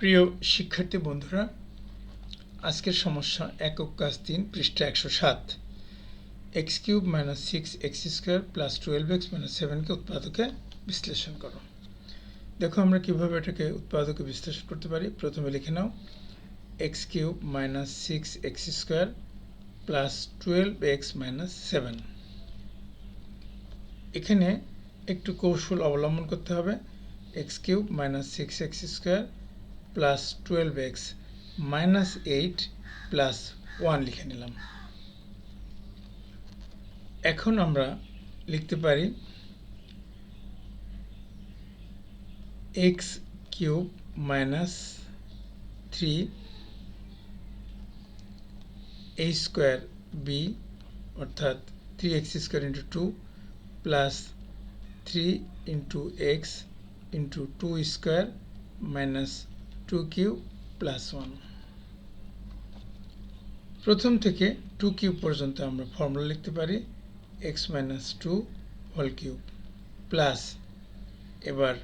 প্রিয় শিক্ষার্থী বন্ধুরা, আজকের সমস্যা, একক কাজ তিন, পৃষ্ঠা একশো সাত। X cube minus six x square plus twelve x minus সেভেনকে উৎপাদকে বিশ্লেষণ করো। দেখো আমরা কীভাবে এটাকে উৎপাদকে বিশ্লেষণ করতে পারি। প্রথমে লিখে নাও, x cube minus six x square plus twelve x minus seven. এখানে একটু কৌশল অবলম্বন করতে হবে। X cube minus six x square plus twelve x minus eight plus one লিখে নিলাম। এখন আমরা লিখতে পারি x cube minus three a square b অর্থাৎ three x square into two plus three into x into two square minus two cube plus one প্রথম থেকে two cube পর্যন্ত আমরা ফর্মুলা লিখতে পারি x minus two whole cube plus এবার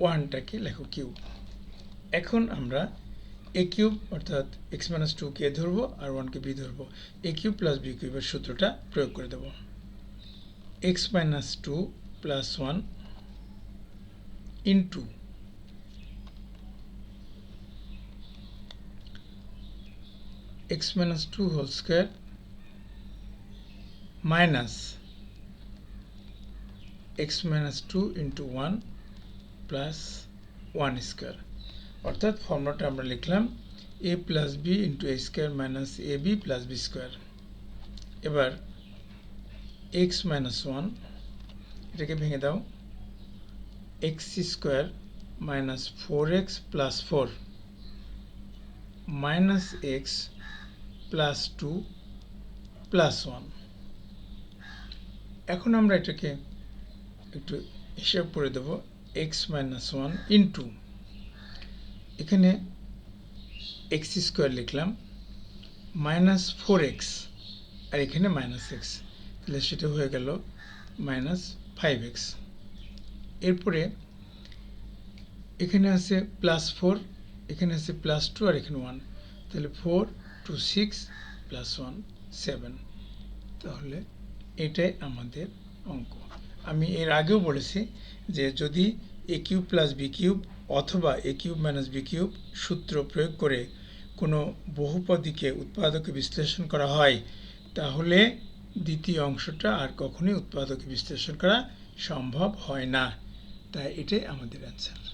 ওয়ানটাকে লেখো কিউব এখন আমরা এ কিউব অর্থাৎ এক্স মাইনাস টুকে এ ধরবো আর ওয়ানকে বি ধরবো। এ কিউব প্লাস বি কিউবের সূত্রটা প্রয়োগ করে দেব। X minus two plus one into x minus 2 whole square minus x minus 2 into 1 plus 1 square. অর্থাৎ ফর্মুলাটা আমরা লিখলাম a plus b into a square minus a b plus b square এবার x minus one এটাকে ভেঙে দাও x square minus four x plus four minus x plus two plus one এখন আমরা এটাকে একটু হিসাব করে দেব এক্স মাইনাস ওয়ান ইন্টু এখানে এক্স স্কোয়ার লিখলাম মাইনাস ফোর এক্স আর এখানে মাইনাস এক্স তাহলে সেটা হয়ে গেল মাইনাস ফাইভ এক্স এরপরে এখানে আছে প্লাস ফোর এখানে আছে প্লাস টু আর এখানে ওয়ান তাহলে four two six plus one seven. তাহলে এটাই আমাদের অঙ্ক। আমি এর আগেও বলেছি যে যদি a cube plus b cube অথবা a cube minus b cube সূত্র প্রয়োগ করে কোনো বহুপদীকে উৎপাদকে বিশ্লেষণ করা হয়, তাহলে দ্বিতীয় অংশটা আর কখনোই উৎপাদকে বিশ্লেষণ করা সম্ভব হয় না। তাই এটাই আমাদের অ্যান্সার